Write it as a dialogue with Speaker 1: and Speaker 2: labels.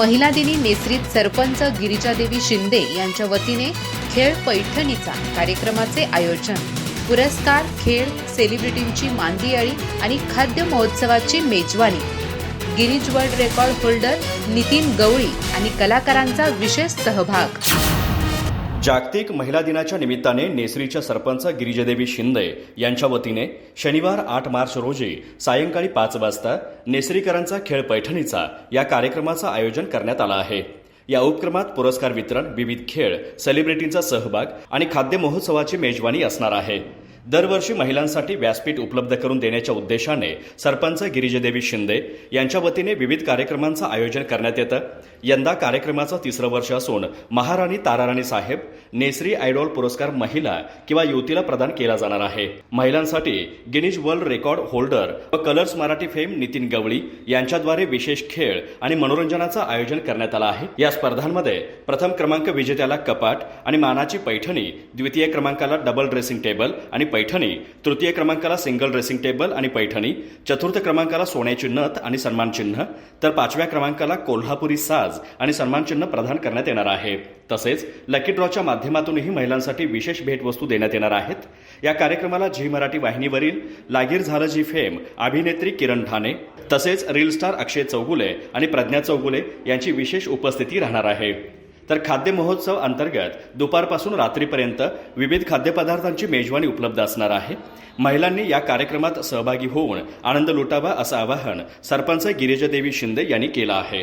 Speaker 1: महिला दिनी नेसरीत सरपंच गिरिजादेवी शिंदे यांच्या वतीने खेळ पैठणीचा कार्यक्रमाचे आयोजन. पुरस्कार खेळ सेलिब्रिटींची मांदियाळी आणि खाद्य महोत्सवाची मेजवानी. Guinness world record holder Nitin Gawali आणि कलाकारांचा विशेष सहभाग.
Speaker 2: जागतिक महिला दिनाच्या निमित्ताने नेसरीच्या सरपंच गिरिजादेवी शिंदे यांच्या वतीने शनिवार आठ मार्च रोजी सायंकाळी पाच वाजता नेसरीकरांचा खेळ पैठणीचा या कार्यक्रमाचं आयोजन करण्यात आलं आहे. या उपक्रमात पुरस्कार वितरण विविध खेळ सेलिब्रिटींचा सहभाग आणि खाद्य महोत्सवाची मेजवानी असणार आहे. दरवर्षी महिलांसाठी व्यासपीठ उपलब्ध करून देण्याच्या उद्देशाने सरपंच गिरिजदेवी शिंदे यांच्या वतीने विविध कार्यक्रमांचं आयोजन करण्यात येतं. यंदा कार्यक्रमाचं तिसरं वर्ष असून महाराणी ताराराणी साहेब नेसरी आयडॉल पुरस्कार महिला किंवा युवतीला प्रदान केला जाणार आहे. महिलांसाठी गिनीज वर्ल्ड रेकॉर्ड होल्डर व कलर्स मराठी फेम नितीन गवळी यांच्याद्वारे विशेष खेळ आणि मनोरंजनाचं आयोजन करण्यात आलं आहे. या स्पर्धांमध्ये प्रथम क्रमांक विजेत्याला कपाट आणि मानाची पैठणी द्वितीय क्रमांकाला डबल ड्रेसिंग टेबल आणि पैठणी तृतीय क्रमांकाला सिंगल ड्रेसिंग टेबल आणि पैठणी चतुर्थ क्रमांकाला सोन्याची नथ आणि सन्मान चिन्ह तर पाचव्या क्रमांकाला कोल्हापुरी साज आणि सन्मान चिन्ह प्रदान करण्यात येणार आहे. तसेच लकी ड्रॉच्या माध्यमातूनही महिलांसाठी विशेष भेटवस्तू देण्यात येणार आहेत. या कार्यक्रमाला झी मराठी वाहिनीवरील लागीर झालं जी फेम अभिनेत्री किरण ठाणे तसेच रील स्टार अक्षय चौगुले आणि प्रज्ञा चौगुले यांची विशेष उपस्थिती राहणार आहे. तर खाद्य महोत्सव अंतर्गत दुपारपासून रात्रीपर्यंत विविध खाद्यपदार्थांची मेजवानी उपलब्ध असणार आहे. महिलांनी या कार्यक्रमात सहभागी होऊन आनंद लुटावा असं आवाहन सरपंच गिरिजादेवी शिंदे यांनी केलं आहे.